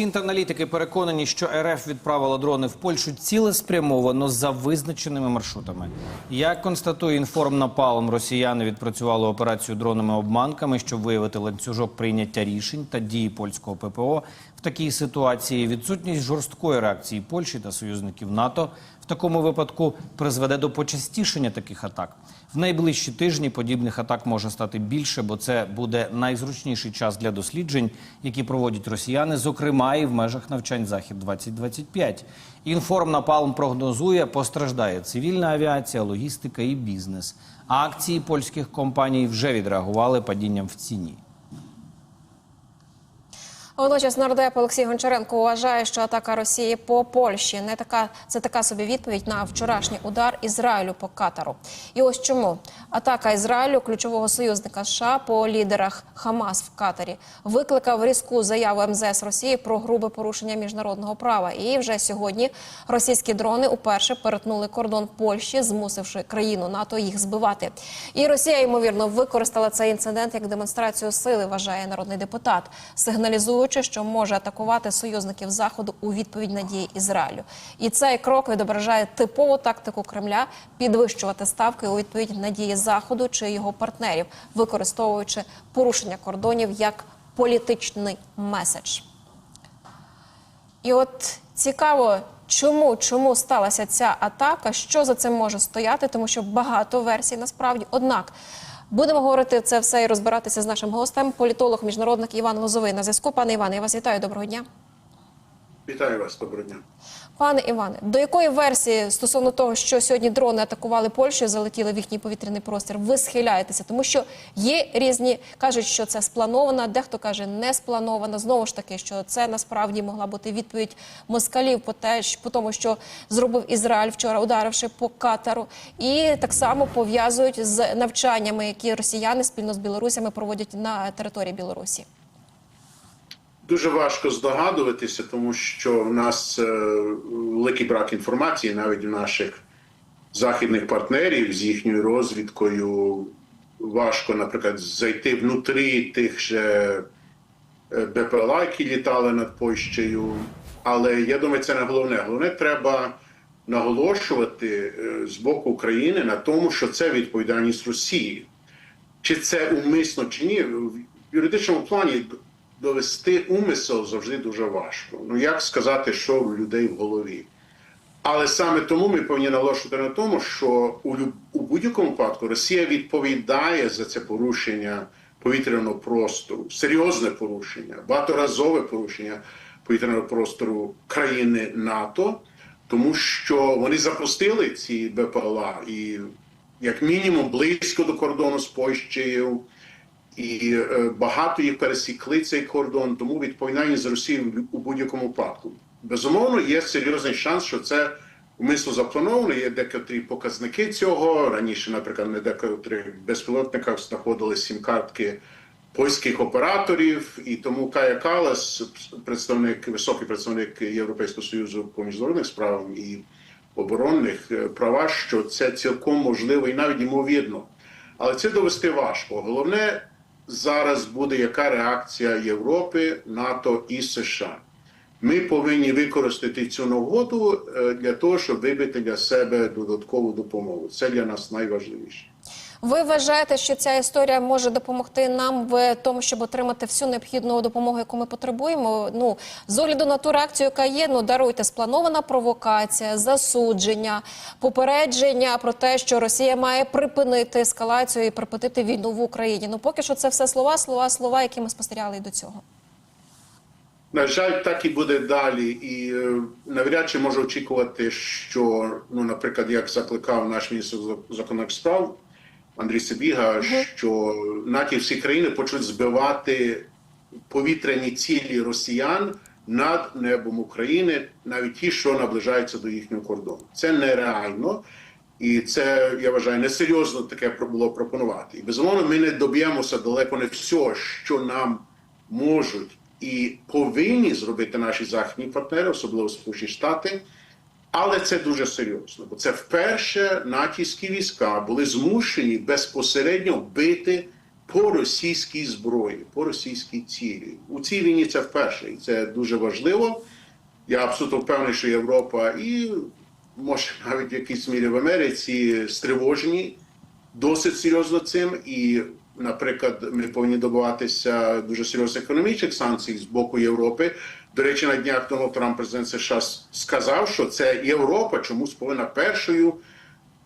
Інтераналітики переконані, що РФ відправила дрони в Польщу цілеспрямовано за визначеними маршрутами. Як констатує інформнапалом, росіяни відпрацювали операцію дронами-обманками, щоб виявити ланцюжок прийняття рішень та дії польського ППО. В такій ситуації відсутність жорсткої реакції Польщі та союзників НАТО в такому випадку призведе до почастішення таких атак. В найближчі тижні подібних атак може стати більше, бо це буде найзручніший час для досліджень, які проводять росіяни, зокрема і в межах навчань Захід 2025 Інформнапалм прогнозує, постраждає цивільна авіація, логістика і бізнес. Акції польських компаній вже відреагували падінням в ціні. Водночас нардеп Олексій Гончаренко вважає, що атака Росії по Польщі не така це така собі відповідь на вчорашній удар Ізраїлю по Катару. І ось чому атака Ізраїлю, ключового союзника США по лідерах Хамас в Катарі, викликав різку заяву МЗС Росії про грубе порушення міжнародного права. І вже сьогодні російські дрони уперше перетнули кордон Польщі, змусивши країну НАТО їх збивати. І Росія ймовірно використала цей інцидент як демонстрацію сили, вважає народний депутат, сигналізуючи, що може атакувати союзників заходу у відповідь на дії Ізраїлю. І цей крок відображає типову тактику Кремля підвищувати ставки у відповідь на дії заходу чи його партнерів, використовуючи порушення кордонів як політичний меседж. І от цікаво, чому, чому сталася ця атака, що за цим може стояти, тому що багато версій насправді. Однак будемо говорити це все і розбиратися з нашим гостем, політолог, міжнародник Іван Лозовий на зв'язку. Пане Іване, я вас вітаю. Доброго дня. Вітаю вас, доброго дня. Пане Іване, до якої версії стосовно того, що сьогодні дрони атакували Польщу, залетіли в їхній повітряний простір, ви схиляєтеся? Тому що є різні кажуть, що це сплановано, дехто каже не сплановано. Знову ж таки, що це насправді могла бути відповідь москалів по те, по тому, що зробив Ізраїль вчора, ударивши по Катару, і так само пов'язують з навчаннями, які росіяни спільно з білорусями проводять на території Білорусі. Дуже важко здогадуватися, тому що в нас е, великий брак інформації навіть у наших західних партнерів з їхньою розвідкою. Важко, наприклад, зайти внутрі тих же е, БПЛА, які літали над Польщею. Але я думаю, це не головне. Головне, треба наголошувати е, з боку України на тому, що це відповідальність Росії. Чи це умисно чи ні, в юридичному плані довести умисел завжди дуже важко. Ну як сказати, що в людей в голові? Але саме тому ми повинні наголошувати на тому, що у, у будь-якому випадку Росія відповідає за це порушення повітряного простору, серйозне порушення, багаторазове порушення повітряного простору країни НАТО, тому що вони запустили ці БПЛА і як мінімум близько до кордону з Польщею. І е, багато їх пересікли цей кордон, тому відповідальність за Росію в- у будь-якому випадку. Безумовно, є серйозний шанс, що це умисно заплановано. Є декотрі показники цього. Раніше, наприклад, на декотрих безпілотниках знаходили сім-картки польських операторів, і тому Кая Калас, представник, високий представник Європейського союзу по міжнародних справам і оборонних е, права, що це цілком можливо і навіть ймовірно. Але це довести важко. Головне зараз буде яка реакція Європи, НАТО і США. Ми повинні використати цю нагоду е, для того, щоб вибити для себе додаткову допомогу. Це для нас найважливіше. Ви вважаєте, що ця історія може допомогти нам в тому, щоб отримати всю необхідну допомогу, яку ми потребуємо? Ну з огляду на ту реакцію, яка є, ну даруйте спланована провокація, засудження, попередження про те, що Росія має припинити ескалацію і припинити війну в Україні. Ну поки що це все слова, слова, слова, які ми спостерігали до цього. На жаль, так і буде далі, і е, навряд чи можу очікувати, що ну, наприклад, як закликав наш міністр зак- закордонних справ Андрій Сибіга, що НАТО і всі країни почнуть збивати повітряні цілі росіян над небом України, навіть ті, що наближаються до їхнього кордону. Це нереально. І це я вважаю несерйозно таке було пропонувати. І безумовно, ми не доб'ємося далеко не все, що нам можуть і повинні зробити наші західні партнери, особливо Сполучені Штати. Але це дуже серйозно, бо це вперше натівські війська були змушені безпосередньо бити по російській зброї, по російській цілі. У цій війні це вперше, і це дуже важливо. Я абсолютно впевнений, що Європа і може навіть в якійсь мірі в Америці стривожені досить серйозно цим. І, наприклад, ми повинні добиватися дуже серйозних економічних санкцій з боку Європи. До речі, на днях Дональд Трамп, президент США, сказав, що це Європа чомусь повинна першою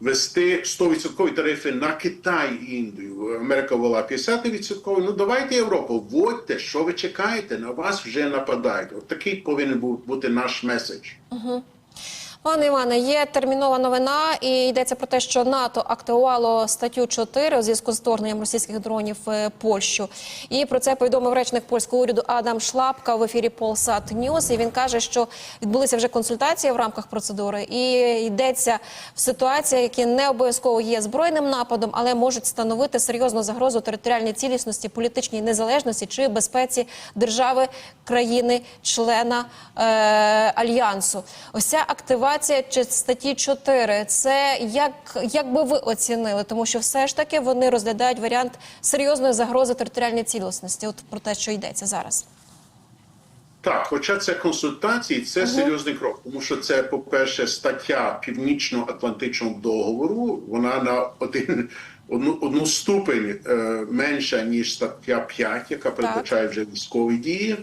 вести 100% тарифи на Китай і Індію. Америка ввела 50%. Ну давайте Європу, вводьте, що ви чекаєте? На вас вже нападають. От такий повинен бути наш меседж. Пане Іване, є термінова новина, і йдеться про те, що НАТО активувало статтю 4 у зв'язку з вторгненням російських дронів в Польщу. І про це повідомив речник польського уряду Адам Шлапка в ефірі Polsat News. І він каже, що відбулися вже консультації в рамках процедури, і йдеться в ситуаціях, які не обов'язково є збройним нападом, але можуть становити серйозну загрозу територіальній цілісності, політичній незалежності чи безпеці держави, країни, члена е, альянсу. Ось ця активація чи статті 4, це як, як би ви оцінили? Тому що все ж таки вони розглядають варіант серйозної загрози територіальній цілісності. От про те, що йдеться зараз. Так, хоча це консультації, це серйозний крок, тому що це, по-перше, стаття Північно-Атлантичного договору. Вона на один одну, одну ступень е, менша ніж стаття 5, яка передбачає вже військові дії.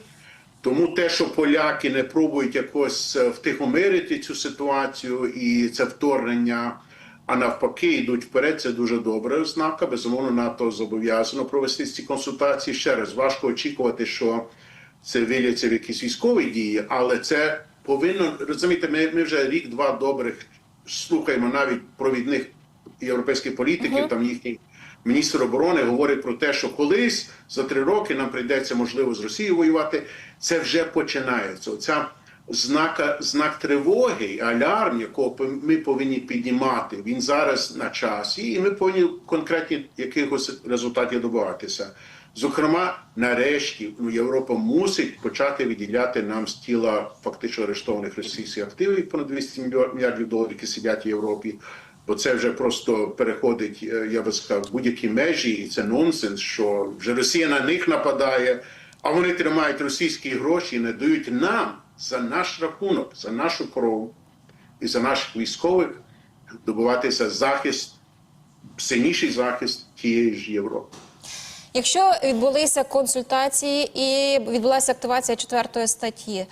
Тому те, що поляки не пробують якось е, втихомирити цю ситуацію і це вторгнення, а навпаки, йдуть вперед, це дуже добра ознака. Безумовно, НАТО зобов'язано провести ці консультації. Ще раз важко очікувати, що це виляться в якісь військові дії, але це повинно розумієте, Ми, ми вже рік-два добрих слухаємо навіть провідних європейських політиків, там їхній міністр оборони говорить про те, що колись за три роки нам прийдеться можливо з Росією воювати. Це вже починається. Оця знака знак тривоги, алярм, якого ми повинні піднімати. Він зараз на часі, і ми повинні конкретні якихось результатів добиватися. Зокрема, нарешті ну, Європа мусить почати виділяти нам з тіла фактично арештованих російських активів понад 200 мільярдів доларів, які сидять в Європі. Бо це вже просто переходить, е, я би сказав, будь-які межі, і це нонсенс, що вже Росія на них нападає, а вони тримають російські гроші і не дають нам за наш рахунок, за нашу кров і за наших військових добиватися захист, сильніший захист тієї ж Європи. Якщо відбулися консультації і відбулася активація четвертої статті,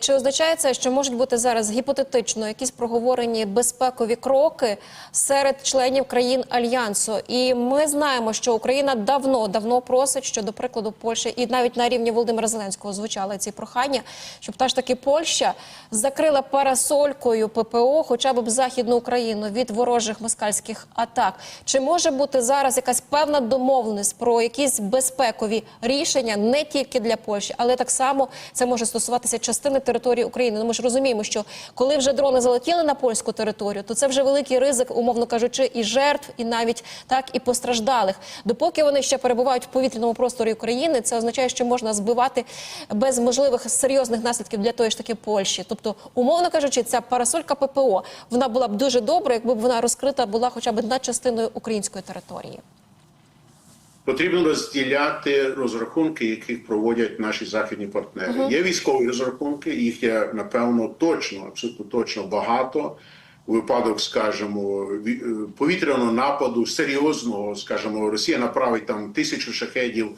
чи означає це, що можуть бути зараз гіпотетично якісь проговорені безпекові кроки серед членів країн альянсу? І ми знаємо, що Україна давно давно просить, що до прикладу Польща, і навіть на рівні Володимира Зеленського звучали ці прохання, щоб та ж таки Польща закрила парасолькою ППО, хоча б західну Україну від ворожих москальських атак. Чи може бути зараз якась певна домовленість про якісь безпекові рішення не тільки для Польщі, але так само це може стосуватися частини території України. Ну, ми ж розуміємо, що коли вже дрони залетіли на польську територію, то це вже великий ризик, умовно кажучи, і жертв, і навіть так і постраждалих. Допоки вони ще перебувають в повітряному просторі України, це означає, що можна збивати без можливих серйозних наслідків для тої ж таки Польщі. Тобто, умовно кажучи, ця парасолька ППО вона була б дуже добра, якби вона розкрита була хоча б над частиною української території. Потрібно розділяти розрахунки, яких проводять наші західні партнери. Є військові розрахунки, їх є напевно точно, абсолютно точно багато. У випадок, скажімо, е, повітряного нападу серйозного, скажімо, Росія направить там тисячу шахедів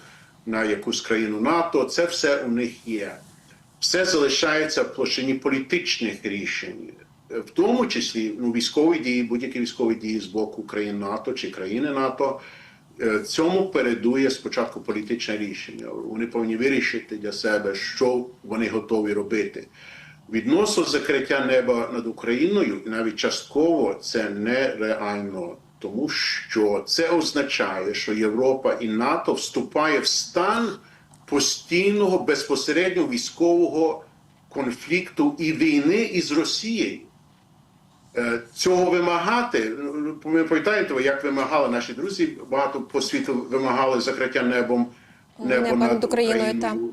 на якусь країну НАТО. Це все у них є. Все залишається в площині політичних рішень, в тому числі ну, військові дії, будь-які військові дії з боку країн НАТО чи країни НАТО. Е, Цьому передує спочатку політичне рішення. Вони повинні вирішити для себе, що вони готові робити. Відносно закриття неба над Україною, і навіть частково це нереально, тому що це означає, що Європа і НАТО вступає в стан постійного безпосередньо військового конфлікту і війни із Росією. Е, Цього вимагати, ну, ми пам'ятаєте, як вимагали наші друзі, багато по світу вимагали закриття небом небо Неба над Україною, Україною.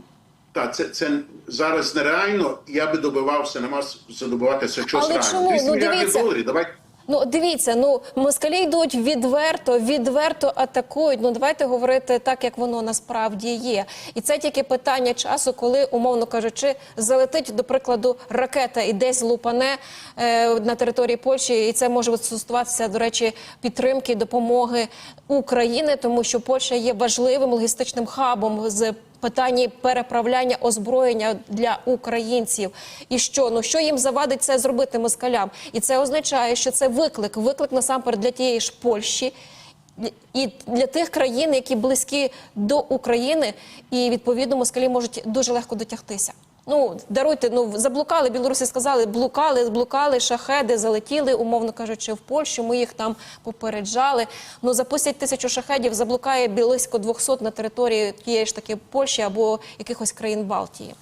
Та це, це зараз нереально. Я би добивався, нема задобуватися чогось. Але чому? 200 Ну, мільярдів дивіться. доларів. Давайте Ну, дивіться, ну москалі йдуть відверто, відверто атакують. Ну давайте говорити так, як воно насправді є. І це тільки питання часу, коли, умовно кажучи, залетить, до прикладу, ракета і десь лупане е, на території Польщі, і це може стосуватися, до речі, підтримки, допомоги України, тому що Польща є важливим логістичним хабом з питанні переправляння озброєння для українців. І що? Ну що їм завадить це зробити москалям? І це означає, що це виклик, виклик насамперед для тієї ж Польщі. І для тих країн, які близькі до України, і відповідно москалі можуть дуже легко дотягтися. Ну даруйте, ну заблукали. Білорусі сказали, блукали, блукали, шахеди залетіли, умовно кажучи, в Польщу. Ми їх там попереджали. Ну запустять тисячу шахедів, заблукає близько 200 на території тієї ж таки Польщі або якихось країн Балтії.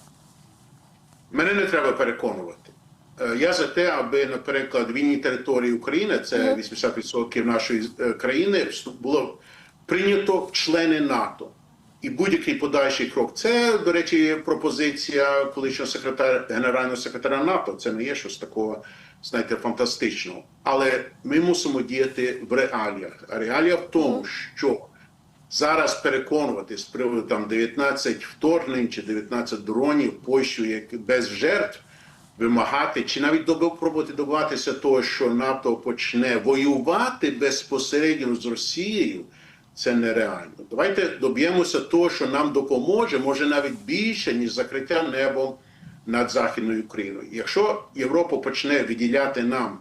Мене не треба переконувати. Е, Я за те, аби, наприклад, вільні території України, це 80% нашої е, країни, було прийнято в члени НАТО. І будь-який подальший крок. Це, до речі, пропозиція колишнього секретаря генерального секретаря НАТО. Це не є щось такого, знаєте, фантастичного. Але ми мусимо діяти в реаліях. А реалія в тому, що зараз переконувати з приводу там 19 вторгнень чи 19 дронів Польщу як без жертв вимагати, чи навіть доби- пробувати добиватися того, що НАТО почне воювати безпосередньо з Росією. Це нереально. Давайте доб'ємося того, що нам допоможе, може навіть більше, ніж закриття небом над Західною Україною. Якщо Європа почне виділяти нам,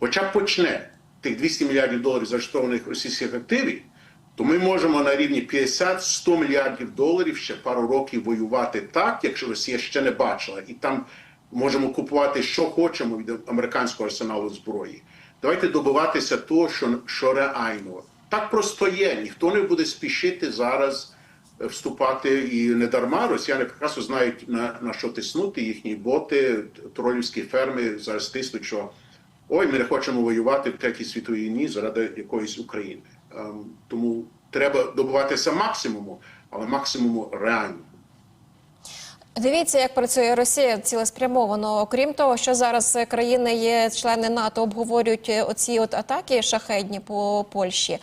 хоча б почне тих 200 мільярдів доларів заарештованих російських активів, то ми можемо на рівні 50-100 мільярдів доларів ще пару років воювати так, якщо Росія ще не бачила, і там можемо купувати, що хочемо від американського арсеналу зброї. Давайте добиватися того, що, що реально. Так просто є. Ніхто не буде спішити зараз е, вступати і не дарма. Росіяни прекрасно знають на, на що тиснути їхні боти, тролівські ферми зараз тиснуть, що ой, ми не хочемо воювати в третій світовій війні заради якоїсь України. Ем, тому треба добуватися максимуму, але максимуму реально. Дивіться, як працює Росія цілеспрямовано. Окрім того, що зараз країни є члени НАТО, обговорюють е, оці от атаки шахедні по Польщі.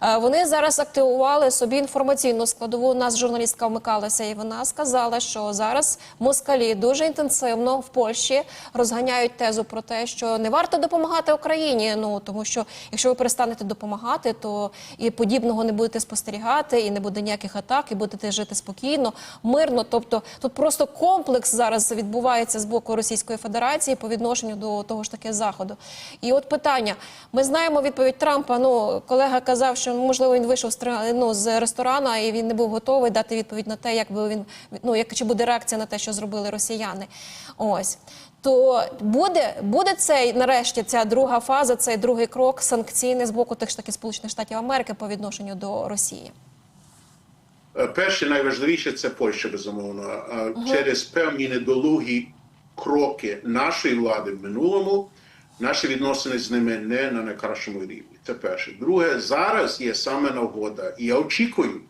Вони зараз активували собі інформаційну складову. У нас журналістка вмикалася, і вона сказала, що зараз москалі дуже інтенсивно в Польщі розганяють тезу про те, що не варто допомагати Україні. Ну тому що якщо ви перестанете допомагати, то і подібного не будете спостерігати, і не буде ніяких атак, і будете жити спокійно, мирно. Тобто тут просто комплекс зараз відбувається з боку Російської Федерації по відношенню до того ж таки заходу. І от питання: ми знаємо відповідь Трампа. Ну колега казав, що можливо він вийшов з ну, з ресторану, і він не був готовий дати відповідь на те, як би він ну як чи буде реакція на те, що зробили росіяни. Ось. То буде, буде цей нарешті ця друга фаза, цей другий крок санкційний з боку тих ж таки Сполучених Штатів Америки по відношенню до Росії. Е, Перше, найважливіше це Польща, безумовно. Е, Через певні недолугі кроки нашої влади в минулому, наші відносини з ними не на найкращому рівні. Це перше. Друге, зараз є саме нагода, і я очікую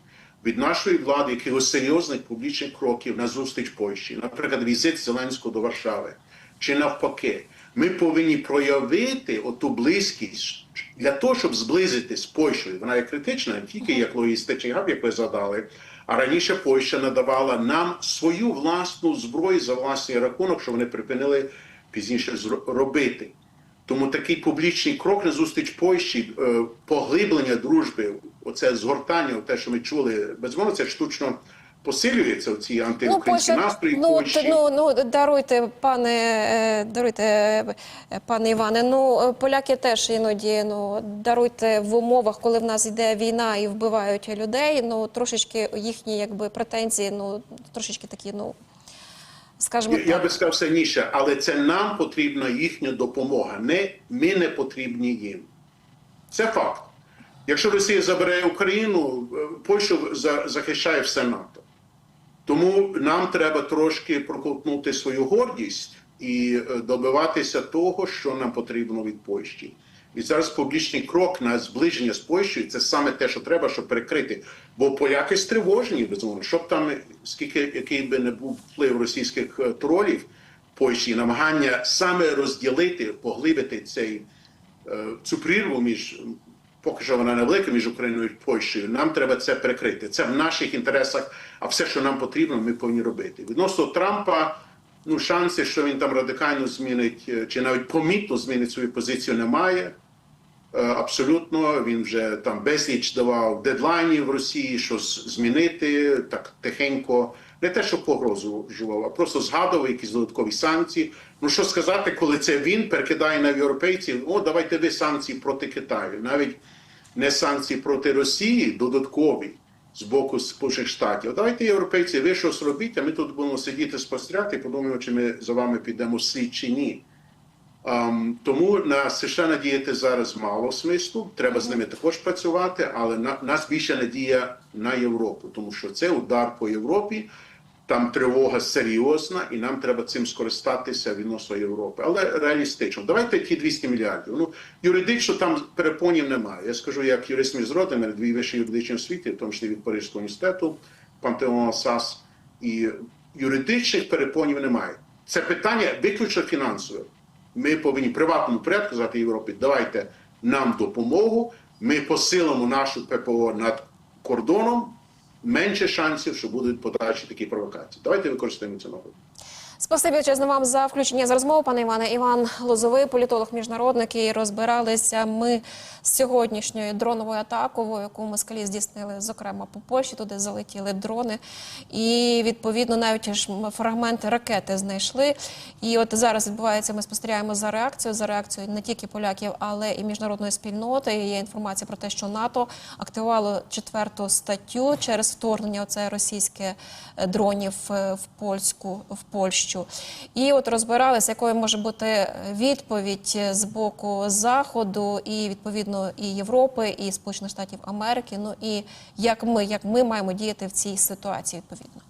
від нашої влади якихось серйозних публічних кроків на зустріч Польщі, наприклад, візит Зеленського до Варшави, чи навпаки. Ми повинні проявити оту близькість для того, щоб зблизити з Польщею. Вона є критична не тільки як логістичний габ, як ви задали. А раніше Польща надавала нам свою власну зброю за власний рахунок, що вони припинили пізніше робити. Тому такий публічний крок на зустріч Польщі, е, поглиблення дружби, оце згортання, те, що ми чули, безумовно, це штучно посилюється ці антиукраїнські настрої. в ну, Польщі. ну, ну даруйте, пане, е, даруйте, е, пане Іване. Ну поляки теж іноді ну даруйте в умовах, коли в нас йде війна і вбивають людей. Ну трошечки їхні якби претензії, ну трошечки такі, ну скажімо Я, я так. би сказав сильніше, але це нам потрібна їхня допомога. Не ми не потрібні їм. Це факт. Якщо Росія забере Україну, Польща за- захищає все НАТО. Тому нам треба трошки проковтнути свою гордість і е, добиватися того, що нам потрібно від Польщі. І зараз публічний крок на зближення з Польщею це саме те, що треба, щоб перекрити. Бо поляки стривожені, безумовно, щоб там скільки який би не був вплив російських е, тролів Польщі, намагання саме розділити, поглибити цей е, цю прірву між поки що вона невелика між Україною і Польщею. Нам треба це перекрити. Це в наших інтересах, а все, що нам потрібно, ми повинні робити. Відносно Трампа, ну шанси, що він там радикально змінить е, чи навіть помітно змінить свою позицію, немає. Е, Абсолютно, він вже там безліч давав дедлайнів в Росії, що змінити так тихенько, не те, що погрозував, а просто згадував якісь додаткові санкції. Ну що сказати, коли це він перекидає на європейців, о, давайте ви санкції проти Китаю, навіть не санкції проти Росії, додаткові з боку Сполучених Штатів. Давайте європейці, ви щось робіть, а ми тут будемо сидіти спостерігати і подумаємо, чи ми за вами підемо в слід чи ні. Um, тому на США надіяти зараз мало смислу. Треба з ними також працювати, але на нас більше надія на Європу, тому що це удар по Європі. Там тривога серйозна, і нам треба цим скористатися відносно Європи. Але реалістично. Давайте ті 200 мільярдів. Ну юридично там перепонів немає. Я скажу, як юрист міжнародний, мене дві вищі юридичні освіти, в тому числі від Паризького університету, Пантеон САС, і юридичних перепонів немає. Це питання виключно фінансове. Ми повинні приватному порядку сказати Європі, давайте нам допомогу. Ми посилимо нашу ППО над кордоном. Менше шансів, що будуть подальші такі провокації. Давайте використаємо цю нагоду. Спасибі величезно вам за включення з розмови, пане Іване. Іван Лозовий, політолог, міжнародник. І розбиралися ми з сьогоднішньою дроновою атакою, яку москалі здійснили, зокрема по Польщі. Туди залетіли дрони, і відповідно навіть ж фрагменти ракети знайшли. І от зараз відбувається. Ми спостерігаємо за реакцією, за реакцією не тільки поляків, але і міжнародної спільноти. Є інформація про те, що НАТО активувало четверту статтю через вторгнення оце російське е, дронів е, в польську в Польщу. І от розбиралися, якою може бути відповідь з боку заходу, і відповідно і Європи, і Сполучених Штатів Америки. Ну і як ми, як ми маємо діяти в цій ситуації відповідно.